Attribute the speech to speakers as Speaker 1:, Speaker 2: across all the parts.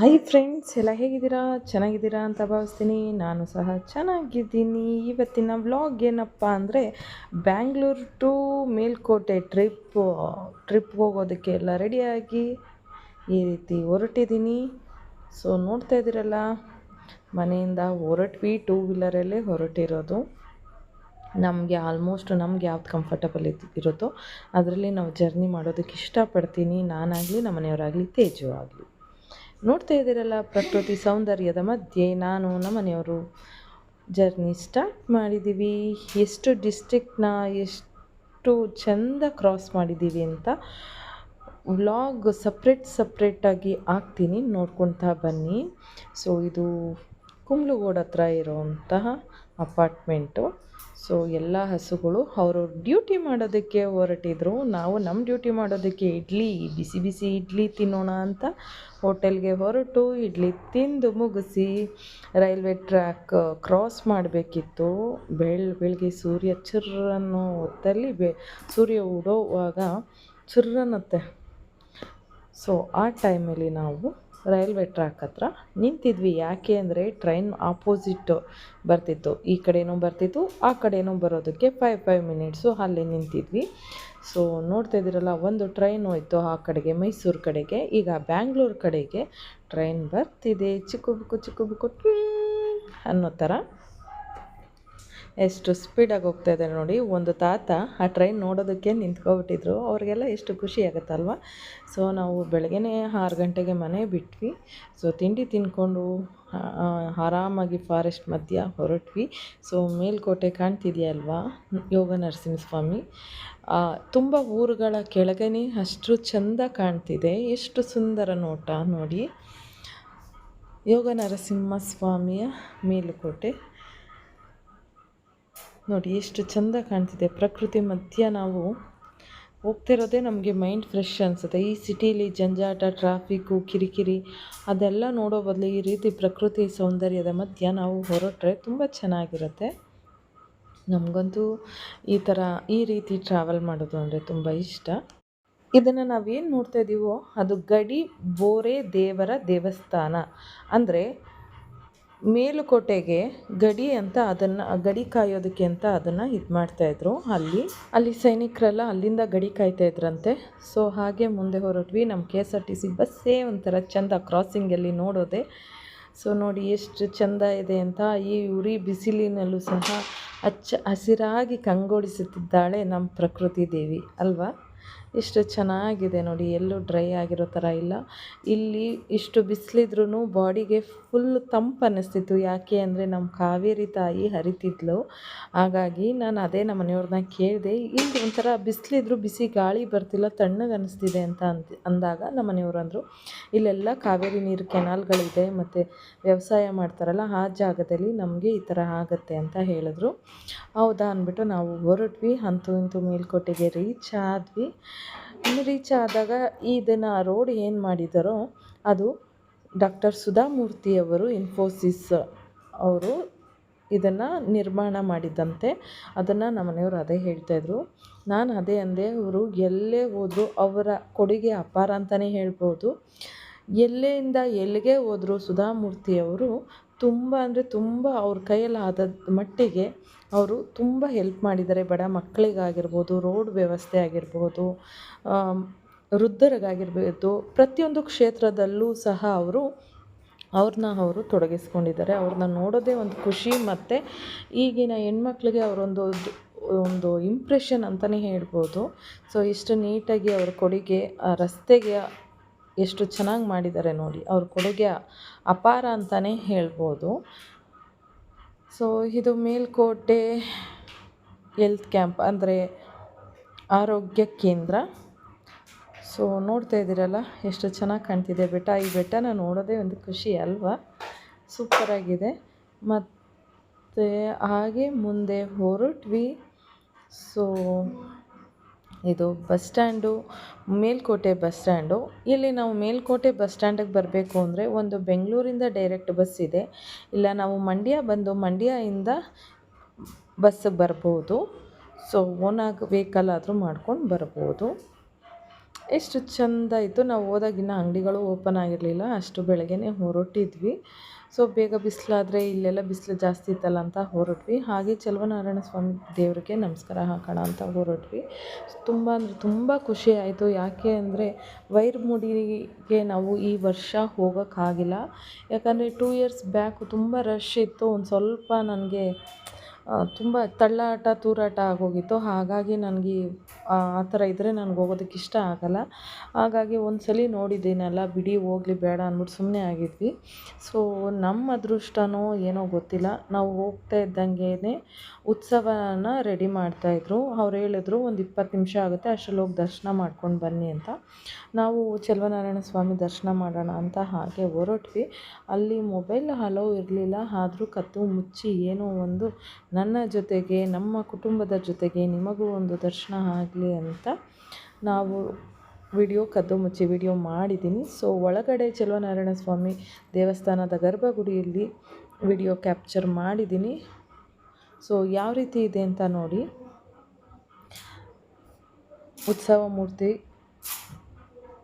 Speaker 1: Hi friends ಎಲ್ಲ ಹೇಗಿದ್ದೀರಾ? ಚೆನ್ನಾಗಿದ್ದೀರಾ ಅಂತ ಭಾವಿಸ್ತೀನಿ. ನಾನು ಸಹ ಚೆನ್ನಾಗಿದ್ದೀನಿ. ಇವತ್ತಿನ ವ್ಲಾಗ್ ಏನಪ್ಪ ಅಂದರೆ Bangalore to Melkote trip trip ಹೋಗೋದಕ್ಕೆ ಎಲ್ಲ ರೆಡಿಯಾಗಿ ಈ ರೀತಿ ಹೊರಟಿದ್ದೀನಿ. ಸೊ ನೋಡ್ತಾ ಇದ್ದೀರಲ್ಲ, ಮನೆಯಿಂದ ಹೊರಟ್ವಿ ಟೂ ವೀಲರಲ್ಲೇ ಹೊರಟಿರೋದು. ನಮಗೆ ಆಲ್ಮೋಸ್ಟ್ ನಮ್ಗೆ ಯಾವ್ದು ಕಂಫರ್ಟಬಲ್ ಇತ್ತು ಇರುತ್ತೋ ಅದರಲ್ಲಿ ನಾವು ಜರ್ನಿ ಮಾಡೋದಕ್ಕೆ ಇಷ್ಟಪಡ್ತೀನಿ. ನಾನಾಗಲಿ ನಮ್ಮ ಮನೆಯವರಾಗಲಿ ತೇಜು ಆಗಲಿ. ನೋಡ್ತಾ ಇದ್ದೀರಲ್ಲ, ಪ್ರಕೃತಿ ಸೌಂದರ್ಯದ ಮಧ್ಯೆ ನಾನು ನಮ್ಮ ಮನೆಯವರು ಜರ್ನಿ ಸ್ಟಾರ್ಟ್ ಮಾಡಿದ್ದೀವಿ. ಎಷ್ಟು ಡಿಸ್ಟಿಕ್ನ ಎಷ್ಟು ಚೆಂದ ಕ್ರಾಸ್ ಮಾಡಿದ್ದೀವಿ ಅಂತ ವ್ಲಾಗ್ ಸಪ್ರೇಟ್ ಸಪ್ರೇಟಾಗಿ ಹಾಕ್ತೀನಿ, ನೋಡ್ಕೊತಾ ಬನ್ನಿ. ಸೊ ಇದು ಕುಂಬ್ಳಗೋಡ್ ಹತ್ರ ಇರೋವಂತಹ ಅಪಾರ್ಟ್ಮೆಂಟು. ಸೊ, ಎಲ್ಲ ಹಸುಗಳು ಅವರು ಡ್ಯೂಟಿ ಮಾಡೋದಕ್ಕೆ ಹೊರಟಿದ್ರು. ನಾವು ನಮ್ಮ ಡ್ಯೂಟಿ ಮಾಡೋದಕ್ಕೆ ಇಡ್ಲಿ, ಬಿಸಿ ಬಿಸಿ ಇಡ್ಲಿ ತಿನ್ನೋಣ ಅಂತ ಹೋಟೆಲ್ಗೆ ಹೊರಟು, ಇಡ್ಲಿ ತಿಂದು ಮುಗಿಸಿ ರೈಲ್ವೆ ಟ್ರ್ಯಾಕ್ ಕ್ರಾಸ್ ಮಾಡಬೇಕಿತ್ತು. ಬೆಳ್, ಬೆಳಗ್ಗೆ ಸೂರ್ಯ ಚುರ್ರನ್ನು ಹೊತ್ತಲ್ಲಿ ಬೆ, ಸೂರ್ಯ ಉಡೋವಾಗ ಚಿರ್ರನ್ನತ್ತೆ ಸೊ, ಆ ಟೈಮಲ್ಲಿ ನಾವು ರೈಲ್ವೆ ಟ್ರ್ಯಾಕ್ ಹತ್ರ ನಿಂತಿದ್ವಿ. ಯಾಕೆ ಅಂದರೆ ಟ್ರೈನ್ ಆಪೋಸಿಟ್ ಬರ್ತಿತ್ತು. ಈ ಕಡೆನೂ ಬರ್ತಿತ್ತು, ಆ ಕಡೆನೂ ಬರೋದಕ್ಕೆ ಫೈವ್ ಫೈವ್ ಮಿನಿಟ್ಸು ಅಲ್ಲಿ ನಿಂತಿದ್ವಿ. ಸೊ ನೋಡ್ತಾ ಇದ್ದೀರಲ್ಲ, ಒಂದು ಟ್ರೈನ್ ಹೋಯ್ತು ಆ ಕಡೆಗೆ, ಮೈಸೂರು ಕಡೆಗೆ. ಈಗ ಬ್ಯಾಂಗ್ಳೂರು ಕಡೆಗೆ ಟ್ರೈನ್ ಬರ್ತಿದೆ. ಚಿಕ್ಕು ಬುಕ್ಕು ಚಿಕ್ಕು ಬುಕ್ಕು ಅನ್ನೋ ಥರ. ಎಷ್ಟು ಸ್ಪೀಡಾಗಿ ಹೋಗ್ತಾ ಇದ್ದಾರೆ ನೋಡಿ. ಒಂದು ತಾತ ಆ ಟ್ರೈನ್ ನೋಡೋದಕ್ಕೆ ನಿಂತ್ಕೊಬಿಟ್ಟಿದ್ರು. ಅವ್ರಿಗೆಲ್ಲ ಎಷ್ಟು ಖುಷಿ ಆಗುತ್ತಲ್ವ? ಸೊ ನಾವು ಬೆಳಗ್ಗೆನೇ ಆರು ಗಂಟೆಗೆ ಮನೆ ಬಿಟ್ವಿ. ಸೊ ತಿಂಡಿ ತಿನ್ಕೊಂಡು ಆರಾಮಾಗಿ ಫಾರೆಸ್ಟ್ ಮಧ್ಯ ಹೊರಟ್ವಿ. ಸೊ ಮೇಲ್ಕೋಟೆ ಕಾಣ್ತಿದೆಯಲ್ವಾ? ಯೋಗ ನರಸಿಂಹಸ್ವಾಮಿ. ತುಂಬ ಊರುಗಳ ಕೆಳಗನೆ ಅಷ್ಟು ಚೆಂದ ಕಾಣ್ತಿದೆ. ಎಷ್ಟು ಸುಂದರ ನೋಟ ನೋಡಿ. ಯೋಗ ನರಸಿಂಹಸ್ವಾಮಿಯ ಮೇಲುಕೋಟೆ. ನೋಡಿ, ಎಷ್ಟು ಚಂದ ಕಾಣ್ತಿದೆ. ಪ್ರಕೃತಿ ಮಧ್ಯ ನಾವು ಹೋಗ್ತಿರೋದೇ ನಮಗೆ ಮೈಂಡ್ ಫ್ರೆಶ್ ಅನಿಸುತ್ತೆ. ಈ ಸಿಟೀಲಿ ಜಂಜಾಟ, ಟ್ರಾಫಿಕ್ಕು, ಕಿರಿಕಿರಿ, ಅದೆಲ್ಲ ನೋಡೋ ಬದಲು ಈ ರೀತಿ ಪ್ರಕೃತಿ ಸೌಂದರ್ಯದ ಮಧ್ಯ ನಾವು ಹೊರಟ್ರೆ ತುಂಬ ಚೆನ್ನಾಗಿರುತ್ತೆ. ನಮಗಂತೂ ಈ ಥರ ಈ ರೀತಿ ಟ್ರಾವೆಲ್ ಮಾಡೋದು ಅಂದರೆ ತುಂಬ ಇಷ್ಟ. ಇದನ್ನು ನಾವೇನು ನೋಡ್ತಾ ಇದ್ದೀವೋ ಅದು ಗಡಿ ಬೋರೆ ದೇವರ ದೇವಸ್ಥಾನ. ಅಂದರೆ ಮೇಲುಕೋಟೆಗೆ ಗಡಿ ಅಂತ ಅದನ್ನು, ಗಡಿ ಕಾಯೋದಕ್ಕೆ ಅಂತ ಅದನ್ನು ಇದು ಮಾಡ್ತಾಯಿದ್ರು ಅಲ್ಲಿ. ಅಲ್ಲಿ ಸೈನಿಕರೆಲ್ಲ ಅಲ್ಲಿಂದ ಗಡಿ ಕಾಯ್ತಾ ಇದ್ರಂತೆ. ಸೊ ಹಾಗೆ ಮುಂದೆ ಹೊರಟ್ವಿ. ನಮ್ಮ K S R T C ಬಸ್ಸೇ ಒಂಥರ ಚೆಂದ ಕ್ರಾಸಿಂಗಲ್ಲಿ ನೋಡೋದೆ. ಸೊ ನೋಡಿ ಎಷ್ಟು ಚಂದ ಇದೆ ಅಂತ ಈ ಉರಿ ಬಿಸಿಲಿನಲ್ಲೂ ಸಹ ಹಚ್ಚ ಹಸಿರಾಗಿ ಕಂಗೊಳಿಸುತ್ತಿದ್ದಾಳೆ ನಮ್ಮ ಪ್ರಕೃತಿ ದೇವಿ, ಅಲ್ವಾ? ಎಷ್ಟು ಚೆನ್ನಾಗಿದೆ ನೋಡಿ, ಎಲ್ಲೂ ಡ್ರೈ ಆಗಿರೋ ಥರ ಇಲ್ಲ. ಇಲ್ಲಿ ಇಷ್ಟು ಬಿಸಿಲಿದ್ರೂ ಬಾಡಿಗೆ ಫುಲ್ ತಂಪು ಅನ್ನಿಸ್ತಿತ್ತು. ಯಾಕೆ ಅಂದರೆ ನಮ್ಮ ಕಾವೇರಿ ತಾಯಿ ಹರಿತಿದ್ಲು. ಹಾಗಾಗಿ ನಾನು ಅದೇ ನಮ್ಮ ಮನೆಯವ್ರನ್ನ ಕೇಳಿದೆ, ಇಲ್ಲಿ ಒಂಥರ ಬಿಸಿಲಿದ್ರು ಬಿಸಿ ಗಾಳಿ ಬರ್ತಿಲ್ಲ, ತಣ್ಣಗೆ ಅನ್ನಿಸ್ತಿದೆ ಅಂತ ಅಂದ್, ಅಂದಾಗ ನಮ್ಮ ಮನೆಯವರು ಅಂದರು, ಇಲ್ಲೆಲ್ಲ ಕಾವೇರಿ ನೀರು ಕೆನಾಲ್ಗಳಿದೆ, ಮತ್ತು ವ್ಯವಸಾಯ ಮಾಡ್ತಾರಲ್ಲ ಆ ಜಾಗದಲ್ಲಿ ನಮಗೆ ಈ ಥರ ಆಗುತ್ತೆ ಅಂತ ಹೇಳಿದ್ರು. ಹೌದಾ ಅಂದ್ಬಿಟ್ಟು ನಾವು ಹೊರಟ್ವಿ, ಅಂತೂ ಇಂತೂ ಮೇಲ್ಕೋಟೆಗೆ ರೀಚ್ ಆದ್ವಿ. ರೀಚ್ ಆದಾಗ ಇದನ್ನು ರೋಡ್ ಏನು ಮಾಡಿದರೋ ಅದು ಡಾಕ್ಟರ್ ಸುಧಾಮೂರ್ತಿಯವರು ಇನ್ಫೋಸಿಸ್ ಅವರು ಇದನ್ನು ನಿರ್ಮಾಣ ಮಾಡಿದ್ದಂತೆ ಅದನ್ನು ನಮ್ಮ ಮನೆಯವರು ಅದೇ ಹೇಳ್ತಾಯಿದ್ರು ನಾನು ಅದೇ ಅಂದೆ ಅವರು ಎಲ್ಲೇ ಹೋದರೂ ಅವರ ಕೊಡುಗೆ ಅಪಾರ ಅಂತಲೇ ಹೇಳ್ಬೋದು. ಎಲ್ಲಿಂದ ಎಲ್ಲಿಗೆ ಹೋದರೂ ಸುಧಾಮೂರ್ತಿಯವರು ತುಂಬ ಅಂದರೆ ತುಂಬ ಅವ್ರ ಕೈಯಲ್ಲಿ ಆದ ಮಟ್ಟಿಗೆ ಅವರು ತುಂಬ ಹೆಲ್ಪ್ ಮಾಡಿದ್ದಾರೆ. ಬಡ ಮಕ್ಕಳಿಗಾಗಿರ್ಬೋದು ರೋಡ್ ವ್ಯವಸ್ಥೆ ಆಗಿರ್ಬೋದು ವೃದ್ಧರಿಗಾಗಿರ್ಬೋದು, ಪ್ರತಿಯೊಂದು ಕ್ಷೇತ್ರದಲ್ಲೂ ಸಹ ಅವರು ಅವ್ರನ್ನ ಅವರು ತೊಡಗಿಸ್ಕೊಂಡಿದ್ದಾರೆ. ಅವ್ರನ್ನ ನೋಡೋದೇ ಒಂದು ಖುಷಿ ಮತ್ತು ಈಗಿನ ಹೆಣ್ಮಕ್ಳಿಗೆ ಅವರೊಂದು ಒಂದು ಇಂಪ್ರೆಷನ್ ಅಂತಲೇ ಹೇಳ್ಬೋದು. ಸೊ ಇಷ್ಟು ನೀಟಾಗಿ ಅವ್ರ ಕೊಡುಗೆ ರಸ್ತೆಗೆ ಎಷ್ಟು ಚೆನ್ನಾಗಿ ಮಾಡಿದ್ದಾರೆ ನೋಡಿ. ಅವ್ರ ಕೊಡುಗೆ ಅಪಾರ ಅಂತಲೇ ಹೇಳ್ಬೋದು. ಸೊ ಇದು ಮೇಲ್ಕೋಟೆ ಎಲ್ತ್ ಕ್ಯಾಂಪ್ ಅಂದರೆ ಆರೋಗ್ಯ ಕೇಂದ್ರ. ಸೊ ನೋಡ್ತಾ ಇದ್ದೀರಲ್ಲ, ಎಷ್ಟು ಚೆನ್ನಾಗಿ ಕಾಣ್ತಿದೆ ಬೆಟ್ಟ. ಈ ಬೆಟ್ಟನ ನೋಡೋದೇ ಒಂದು ಖುಷಿ ಅಲ್ವಾ? ಸೂಪರಾಗಿದೆ ಮತ್ತು ಹಾಗೆ ಮುಂದೆ ಹೊರಟ್ವಿ. ಸೊ ಇದು bus stand, Melkote bus stand. ಇಲ್ಲಿ ನಾವು ಮೇಲ್ಕೋಟೆ ಬಸ್ ಸ್ಟ್ಯಾಂಡಿಗೆ ಬರಬೇಕು ಅಂದರೆ ಒಂದು ಬೆಂಗಳೂರಿಂದ ಡೈರೆಕ್ಟ್ ಬಸ್ ಇದೆ. ಇಲ್ಲ, ನಾವು ಮಂಡ್ಯ ಬಂದು ಮಂಡ್ಯದಿಂದ ಬಸ್ಸಿಗೆ ಬರ್ಬೋದು. ಸೊ ಓನಾಗಿ ವೆಹಿಕಲ್ ಆದರೂ ಮಾಡ್ಕೊಂಡು ಬರ್ಬೋದು. ಎಷ್ಟು ಚೆಂದ ಇತ್ತು. ನಾವು ಹೋದಾಗಿನ್ನ ಅಂಗಡಿಗಳು ಓಪನ್ ಆಗಿರಲಿಲ್ಲ. ಅಷ್ಟು ಬೆಳಗ್ಗೆನೇ ಹೊರಟಿದ್ವಿ. ಸೊ ಬೇಗ ಬಿಸಿಲಾದರೆ ಇಲ್ಲೆಲ್ಲ ಬಿಸಿಲು ಜಾಸ್ತಿ ಇತ್ತಲ್ಲ ಅಂತ ಹೊರಟ್ವಿ. ಹಾಗೆ ಚೆಲುವನಾರಾಯಣ ಸ್ವಾಮಿ ದೇವರಿಗೆ ನಮಸ್ಕಾರ ಹಾಕೋಣ ಅಂತ ಹೊರಟ್ವಿ. ತುಂಬ ಅಂದರೆ ತುಂಬ ಖುಷಿ ಆಯಿತು. ಯಾಕೆ ಅಂದರೆ ವೈರ್ಮುಡಿಗೆ ನಾವು ಈ ವರ್ಷ ಹೋಗೋಕ್ಕಾಗಿಲ್ಲ. ಯಾಕಂದರೆ ಟೂ ಇಯರ್ಸ್ ಬ್ಯಾಕು ತುಂಬ ರಶ್ ಇತ್ತು. ಒಂದು ಸ್ವಲ್ಪ ನನಗೆ ತುಂಬ ತಳ್ಳಾಟ, ತೂರಾಟ ಆಗೋಗಿತ್ತು. ಹಾಗಾಗಿ ನನಗೆ ಆ ಥರ ಇದ್ದರೆ ನನಗೆ ಹೋಗೋದಕ್ಕೆ ಇಷ್ಟ ಆಗಲ್ಲ. ಹಾಗಾಗಿ ಒಂದು ಸಲ ನೋಡಿದ್ದೀನಲ್ಲ, ಬಿಡಿ ಹೋಗಲಿ ಬೇಡ ಅಂದ್ಬಿಟ್ಟು ಸುಮ್ಮನೆ ಆಗಿದ್ವಿ. ಸೊ ನಮ್ಮ ಅದೃಷ್ಟನೋ ಏನೋ ಗೊತ್ತಿಲ್ಲ. ನಾವು ಹೋಗ್ತಾ ಇದ್ದಂಗೆ ಉತ್ಸವನ ರೆಡಿ ಮಾಡ್ತಾಯಿದ್ರು ಅವ್ರು ಹೇಳಿದ್ರು, ಒಂದು ಇಪ್ಪತ್ತು ನಿಮಿಷ ಆಗುತ್ತೆ, ಅಷ್ಟರಲ್ಲಿ ಹೋಗಿ ದರ್ಶನ ಮಾಡ್ಕೊಂಡು ಬನ್ನಿ ಅಂತ. ನಾವು ಚೆಲುವನಾರಾಯಣ ಸ್ವಾಮಿ ದರ್ಶನ ಮಾಡೋಣ ಅಂತ ಹಾಗೆ ಹೊರಟ್ವಿ. ಅಲ್ಲಿ ಮೊಬೈಲ್ ಹಲೋ ಇರಲಿಲ್ಲ, ಆದರೂ ಕತ್ತು ಮುಚ್ಚಿ ಏನೋ ಒಂದು ನನ್ನ ಜೊತೆಗೆ, ನಮ್ಮ ಕುಟುಂಬದ ಜೊತೆಗೆ ನಿಮಗೂ ಒಂದು ದರ್ಶನ ಆಗಲಿ ಅಂತ ನಾವು ವಿಡಿಯೋ ಕದ್ದು ಮುಚ್ಚಿ ವಿಡಿಯೋ ಮಾಡಿದ್ದೀನಿ. ಸೊ, ಒಳಗಡೆ ಚೆಲುವನಾರಾಯಣ ಸ್ವಾಮಿ ದೇವಸ್ಥಾನದ ಗರ್ಭಗುಡಿಯಲ್ಲಿ ವಿಡಿಯೋ ಕ್ಯಾಪ್ಚರ್ ಮಾಡಿದ್ದೀನಿ. ಸೊ, ಯಾವ ರೀತಿ ಇದೆ ಅಂತ ನೋಡಿ. ಉತ್ಸವ ಮೂರ್ತಿ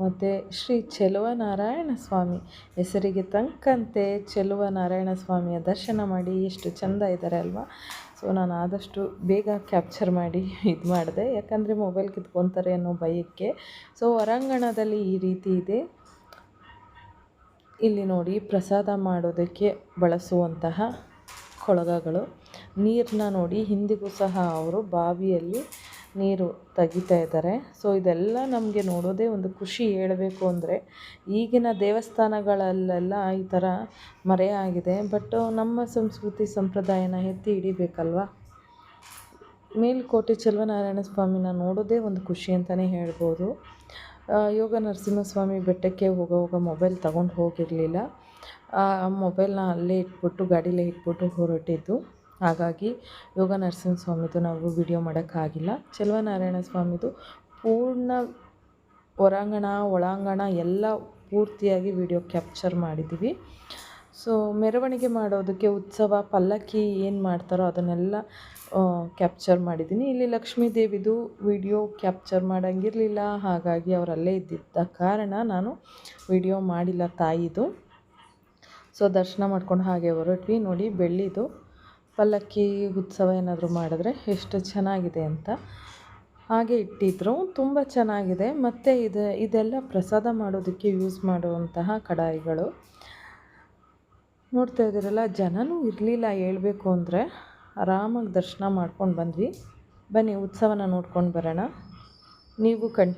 Speaker 1: ಮತ್ತು ಶ್ರೀ ಚೆಲುವನಾರಾಯಣ ಸ್ವಾಮಿ ಹೆಸರಿಗೆ ತಕ್ಕಂತೆ ಚೆಲುವನಾರಾಯಣ ಸ್ವಾಮಿಯ ದರ್ಶನ ಮಾಡಿ, ಎಷ್ಟು ಚೆಂದ ಇದ್ದಾರೆ ಅಲ್ವಾ? ಸೊ ನಾನು ಆದಷ್ಟು ಬೇಗ ಕ್ಯಾಪ್ಚರ್ ಮಾಡಿ ಇದು ಮಾಡಿದೆ. ಯಾಕಂದರೆ ಮೊಬೈಲ್ ಕಿತ್ಕೊತಾರೆ ಅನ್ನೋ ಭಯಕ್ಕೆ. ಸೊ ಹೊರಾಂಗಣದಲ್ಲಿ ಈ ರೀತಿ ಇದೆ. ಇಲ್ಲಿ ನೋಡಿ, ಪ್ರಸಾದ ಮಾಡೋದಕ್ಕೆ ಬಳಸುವಂತಹ ಕೊಳಗಗಳು. ನೀರನ್ನ ನೋಡಿ, ಹಿಂದಿಗೂ ಸಹ ಅವರು ಬಾವಿಯಲ್ಲಿ ನೀರು ತೆಗಿತಾ ಇದ್ದಾರೆ. ಸೊ ಇದೆಲ್ಲ ನಮಗೆ ನೋಡೋದೇ ಒಂದು ಖುಷಿ ಹೇಳಬೇಕು ಅಂದರೆ ಈಗಿನ ದೇವಸ್ಥಾನಗಳಲ್ಲೆಲ್ಲ ಈ ಥರ ಮರೆಯಾಗಿದೆ ಬಟ್ ನಮ್ಮ ಸಂಸ್ಕೃತಿ ಸಂಪ್ರದಾಯನ ಎತ್ತಿ ಹಿಡಿಬೇಕಲ್ವ? ಮೇಲುಕೋಟೆ ಚೆಲುವನಾರಾಯಣ ಸ್ವಾಮಿನ ನೋಡೋದೇ ಒಂದು ಖುಷಿ ಅಂತಲೇ ಹೇಳ್ಬೋದು. ಯೋಗ ನರಸಿಂಹಸ್ವಾಮಿ ಬೆಟ್ಟಕ್ಕೆ ಹೋಗುವಾಗ ಮೊಬೈಲ್ ತಗೊಂಡು ಹೋಗಿರಲಿಲ್ಲ. ಆ ಮೊಬೈಲ್ನ ಅಲ್ಲೇ ಇಟ್ಬಿಟ್ಟು, ಗಾಡೀಲೇ ಇಟ್ಬಿಟ್ಟು ಹೊರಟಿದ್ದು. ಹಾಗಾಗಿ ಯೋಗ ನರಸಿಂಹ ಸ್ವಾಮಿದು ನಾವು ವಿಡಿಯೋ ಮಾಡೋಕ್ಕಾಗಿಲ್ಲ. ಚೆಲುವನಾರಾಯಣ ಸ್ವಾಮಿದು ಪೂರ್ಣ ಹೊರಾಂಗಣ, ಒಳಾಂಗಣ ಎಲ್ಲ ಪೂರ್ತಿಯಾಗಿ ವಿಡಿಯೋ ಕ್ಯಾಪ್ಚರ್ ಮಾಡಿದ್ದೀವಿ. ಸೊ ಮೆರವಣಿಗೆ ಮಾಡೋದಕ್ಕೆ ಉತ್ಸವ, ಪಲ್ಲಕ್ಕಿ ಏನು ಮಾಡ್ತಾರೋ ಅದನ್ನೆಲ್ಲ ಕ್ಯಾಪ್ಚರ್ ಮಾಡಿದ್ದೀನಿ. ಇಲ್ಲಿ ಲಕ್ಷ್ಮೀ ದೇವಿದು ವಿಡಿಯೋ ಕ್ಯಾಪ್ಚರ್ ಮಾಡೋಂಗಿರಲಿಲ್ಲ. ಹಾಗಾಗಿ ಅವರಲ್ಲೇ ಇದ್ದಿದ್ದ ಕಾರಣ ನಾನು ವಿಡಿಯೋ ಮಾಡಿಲ್ಲ ತಾಯಿದು. ಸೊ ದರ್ಶನ ಮಾಡ್ಕೊಂಡು ಹಾಗೆ ಹೊರಟ್ವಿ. ನೋಡಿ ಬೆಳ್ಳಿದು ಪಲ್ಲಕ್ಕಿ ಉತ್ಸವ ಏನಾದರೂ ಮಾಡಿದ್ರೆ ಎಷ್ಟು ಚೆನ್ನಾಗಿದೆ ಅಂತ ಹಾಗೆ ಇಟ್ಟಿದ್ರು. ತುಂಬ ಚೆನ್ನಾಗಿದೆ. ಮತ್ತು ಇದು, ಇದೆಲ್ಲ ಪ್ರಸಾದ ಮಾಡೋದಕ್ಕೆ ಯೂಸ್ ಮಾಡುವಂತಹ ಕಡಾಯಿಗಳು. ನೋಡ್ತಾ ಇದ್ದೀರಲ್ಲ, ಜನನೂ ಇರಲಿಲ್ಲ. ಹೇಳಬೇಕು ಅಂದರೆ ಆರಾಮಾಗಿ ದರ್ಶನ ಮಾಡ್ಕೊಂಡು ಬಂದ್ವಿ. ಬನ್ನಿ, ಉತ್ಸವನ ನೋಡ್ಕೊಂಡು ಬರೋಣ. ನೀವು ಕಣ್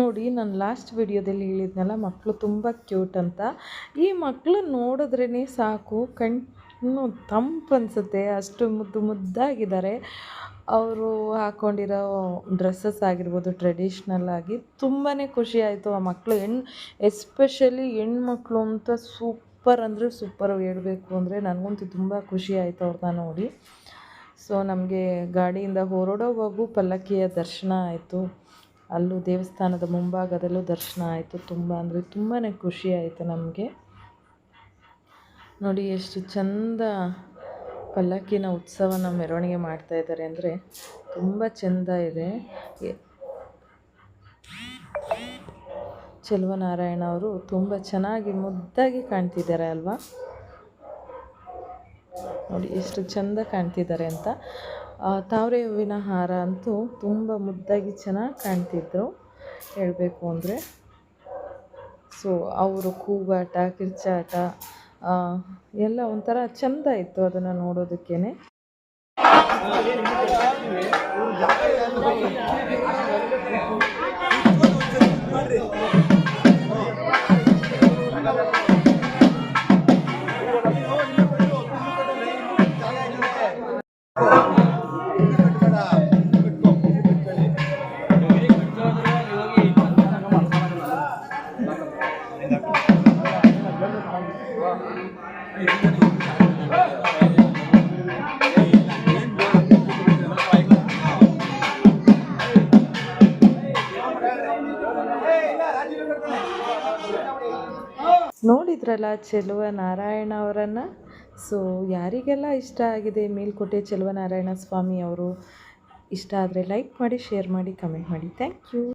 Speaker 1: ನೋಡಿ, ನಾನು ಲಾಸ್ಟ್ ವಿಡಿಯೋದಲ್ಲಿ ಹೇಳಿದ್ನಲ್ಲ ಮಕ್ಕಳು ತುಂಬ ಕ್ಯೂಟ್ ಅಂತ. ಈ ಮಕ್ಕಳು ನೋಡಿದ್ರೇ ಸಾಕು, ಕಣ್ಣು ತಂಪು ಅನಿಸುತ್ತೆ, ಅಷ್ಟು ಮುದ್ದು ಮುದ್ದಾಗಿದ್ದಾರೆ. ಅವರು ಹಾಕ್ಕೊಂಡಿರೋ ಡ್ರೆಸ್ಸಸ್ ಆಗಿರ್ಬೋದು ಟ್ರೆಡಿಷ್ನಲ್ ಆಗಿ ತುಂಬಾ ಖುಷಿ ಆಯಿತು ಆ ಮಕ್ಕಳು ಹೆಣ್ಣು ಎಸ್ಪೆಷಲಿ ಹೆಣ್ಮಕ್ಳು ಅಂತ ಸೂಪರ್ ಅಂದರೆ ಸೂಪರ್ ಹೇಳಬೇಕು ಅಂದರೆ ನನಗಂತೂ ತುಂಬ ಖುಷಿ ಆಯಿತು ಅವ್ರನ್ನ ನೋಡಿ. ಸೊ ನಮಗೆ ಗಾಡಿಯಿಂದ ಹೊರಡೋವಾಗೂ ಪಲ್ಲಕ್ಕಿಯ ದರ್ಶನ ಆಯಿತು. ಅಲ್ಲೂ ದೇವಸ್ಥಾನದ ಮುಂಭಾಗದಲ್ಲೂ ದರ್ಶನ ಆಯಿತು ತುಂಬ, ಅಂದರೆ ತುಂಬಾ ಖುಷಿ ಆಯಿತು ನಮಗೆ. ನೋಡಿ, ಎಷ್ಟು ಚಂದ ಪಲ್ಲಕ್ಕಿನ ಉತ್ಸವನ ಮೆರವಣಿಗೆ ಮಾಡ್ತಾ ಇದ್ದಾರೆ ಅಂದರೆ ತುಂಬ ಚೆಂದ ಇದೆ. ಚೆಲುವನಾರಾಯಣ ಅವರು ತುಂಬ ಚೆನ್ನಾಗಿ ಮುದ್ದಾಗಿ ಕಾಣ್ತಿದ್ದಾರೆ ಅಲ್ವಾ? ನೋಡಿ, ಎಷ್ಟು ಚಂದ ಕಾಣ್ತಿದ್ದಾರೆ ಅಂತ. ತಾವರೆ ಹೂವಿನ ಹಾರ ಅಂತೂ ತುಂಬ ಮುದ್ದಾಗಿ ಚೆನ್ನಾಗಿ ಕಾಣ್ತಿದ್ರು. ಹೇಳಬೇಕು ಅಂದರೆ ಸೊ ಅವರು ಕೂಗಾಟ, ಕಿರ್ಚಾಟ ಎಲ್ಲ ಒಂಥರ ಚೆಂದ ಇತ್ತು ಅದನ್ನು ನೋಡೋದಕ್ಕೇ ನೋಡಿದ್ರಲ್ಲ ಚೆಲುವ ನಾರಾಯಣ ಅವರನ್ನು? ಸೊ ಯಾರಿಗೆಲ್ಲ ಇಷ್ಟ ಆಗಿದೆ ಮೇಲ್ಕೋಟೆ ಚೆಲುವ ನಾರಾಯಣ ಸ್ವಾಮಿ ಅವರು? ಇಷ್ಟ ಆದರೆ ಲೈಕ್ ಮಾಡಿ ಶೇರ್ ಮಾಡಿ ಕಮೆಂಟ್ ಮಾಡಿ. Thank you